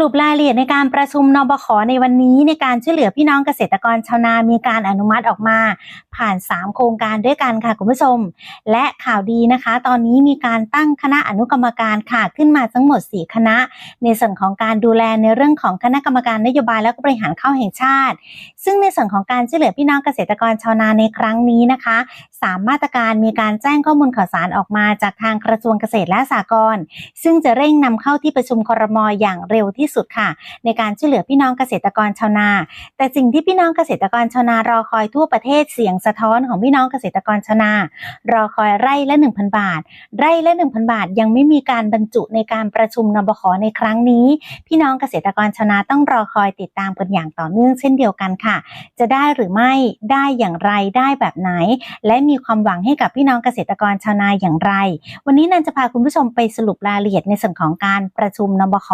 รุปรายละเอียดในการประชุมนบขในวันนี้ในการช่วยเหลือพี่น้องเกษตรกรชาวนา มีการอนุมัติออกมา ผ่าน 3 โครงการด้วยกันค่ะคุณผู้ชม และข่าวดีนะคะ ตอนนี้มีการตั้งคณะอนุกรรมการค่ะขึ้นมาทั้งหมด 4 คณะ ในส่วนของการดูแลในเรื่องของคณะกรรมการนโยบายและก็บริหารข้าวแห่งชาติ ซึ่งในส่วนของการช่วยเหลือพี่น้องเกษตรกรชาวนาในครั้งนี้นะคะสามมาตรการมีการแจ้งข้อมูลข่าวสารออกมาจากทางกระทรวงเกษตรและสหกรณ์ซึ่งจะเร่งนำเข้าที่ประชุมครมอย่างเร็วที่ที่สุดค่ะ ในการช่วยเหลือพี่น้องเกษตรกรชาวนา แต่สิ่งที่พี่น้องเกษตรกรชาวนารอคอยทั่วประเทศเสียงสะท้อนของพี่น้องเกษตรกรชาวนารอคอยไร่ละ 1,000 บาท ไร่ละ 1,000 บาท ยังไม่มีการบรรจุในการประชุมนบขในครั้งนี้ พี่น้องเกษตรกรชาวนาต้องรอคอยติดตามกันอย่างต่อเนื่องเช่นเดียวกันค่ะ จะได้หรือไม่ได้อย่างไรได้แบบไหน และมีความหวังให้กับพี่น้องเกษตรกรชาวนาอย่างไร วันนี้นันจะพาคุณผู้ชมไปสรุปรายละเอียดในส่วนของการประชุมนบข